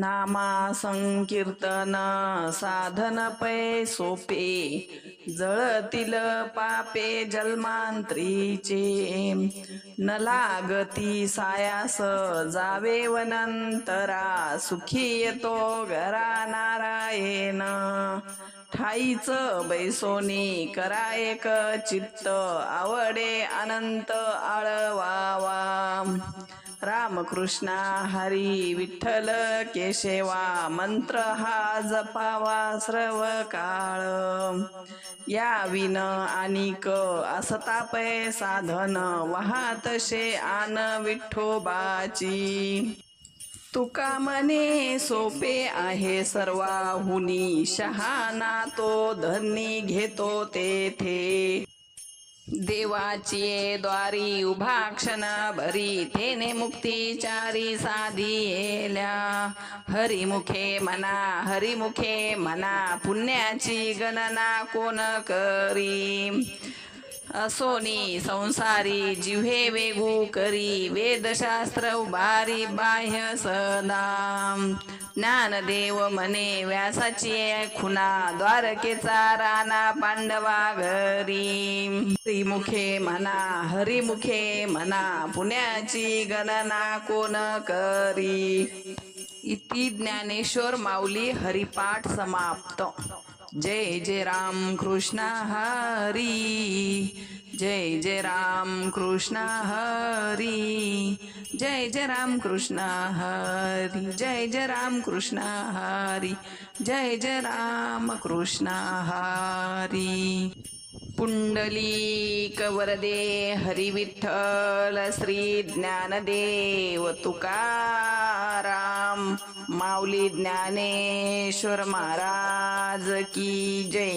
नामा संकीर्तन साधन पै सोपे जळतील पापे जन्मांतरीचे न लागती सायास जावे वनंतरा सुखी येतो घरा नारायण. ठाईच बैसोनी करा एक चित्त आवडे अनंत आळवावा. रामकृष्णा हरी विठ्ठल केशवा मंत्र हा जपावा सर्व काळ या विन आणिक असतापय साधन वाहतशे आन विठ्ठोबाची तुका मने सोपे आहे सर्वाहुनी शहाणा तो धनी घेतो तेथे. देवाची द्वारी उभा क्षण भरी तेने मुक्तीचारी साधी येल्या. हरिमुखे मना हरिमुखे मना पुण्याची गणना कोण करी? असोनी संसारी जिव्हे वेगू करी वेदशास्त्र उभारी बाह्य सदा. ज्ञानदेव मने व्यासाची खुना द्वारकेचा राणा पांडवा घरी. श्रीमुखे म्हणा हरिमुखे म्हणा पुण्याची गणना कोण करी? इति ज्ञानेश्वर माऊली हरिपाठ समाप्त. जय जय राम कृष्ण हरी. जय जय राम कृष्ण हरी. जय जय राम कृष्ण हरी. जय जय राम कृष्ण हरी. जय जय राम कृष्ण हरी. पुंडलिक वरदे हरिविठ्ठल श्री ज्ञानदेव तुकाराम माऊली ज्ञानेश्वर महाराज की जय।